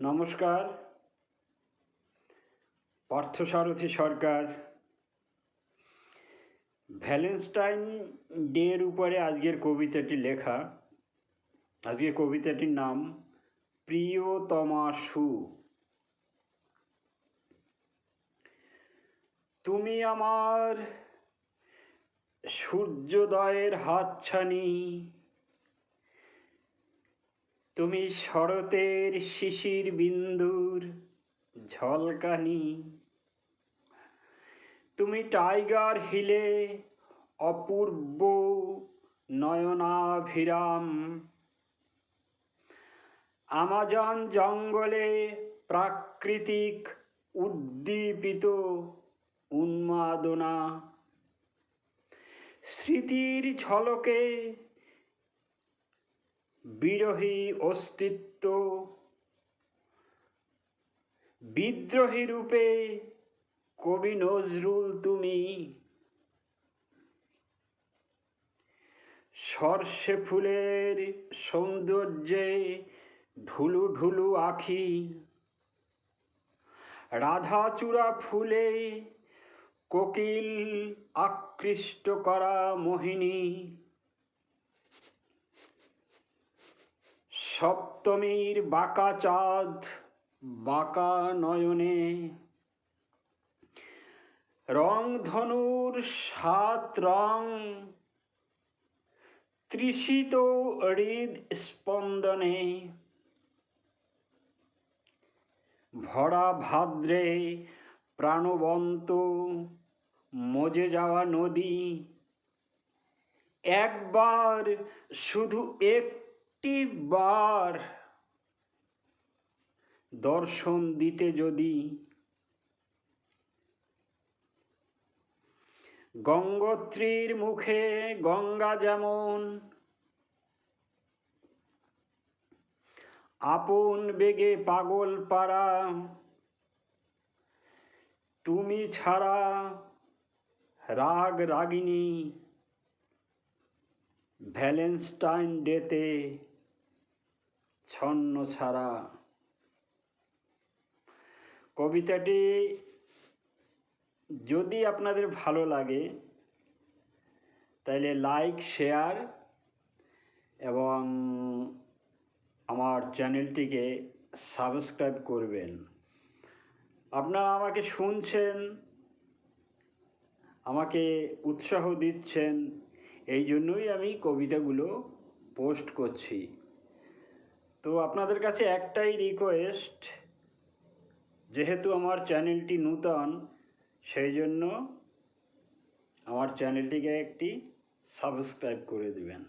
নমস্কার। পার্থসারথী সরকার ভ্যালেন্টাইন ডের উপরে আজকের কবিতাটি লেখা। আজকের কবিতাটির নাম প্রিয়তমা সু তুমি আমার সূর্যোদয়ের হাতছানি তুমি শরতের শিশির বিন্দুর ঝলকানি। তুমি টাইগার হিলে অপূর্ব নয়নাভিরাম। আমাজন জঙ্গলে প্রাকৃতিক উদ্দীপিত উন্মাদনা। স্মৃতির ঝলকে বিরহী অস্তিত্ব। বিদ্রোহী রূপে কবি নজরুল তুমি। সর্ষে ফুলের সৌন্দর্যে ঢুলু ঢুলু আখি। রাধাচূড়া ফুলে কোকিল আকৃষ্ট করা মোহিনী। সপ্তমীর বাঁকা চাঁদ, বাঁকা নয়নে। রং ধনুর সাত রং, তৃষিত হৃদ স্পন্দনে। ভরা ভাদ্রে প্রাণবন্ত মজে যাওয়া নদী। একবার শুধু একটি বার দর্শন দিতে যদি গঙ্গোত্রীর মুখে গঙ্গা যেমন আপন বেগে পাগল পাড়া, তুমি ছাড়া রাগ রাগিনী ভ্যালেন্টাইন ডেতে ছন্ন ছাড়া। কবিতাটি যদি আপনাদের ভালো লাগে তাহলে লাইক, শেয়ার এবং আমার চ্যানেলটিকে সাবস্ক্রাইব করবেন। আপনারা আমাকে শুনছেন, আমাকে উৎসাহ দিচ্ছেন, এই জন্যই আমি কবিতাগুলো পোস্ট করছি। তো আপনাদের কাছে একটাই রিকোয়েস্ট যেহেতু আমার চ্যানেলটি নূতন, সেই জন্য আমার চ্যানেলটিকে একটি সাবস্ক্রাইব করে দিবেন।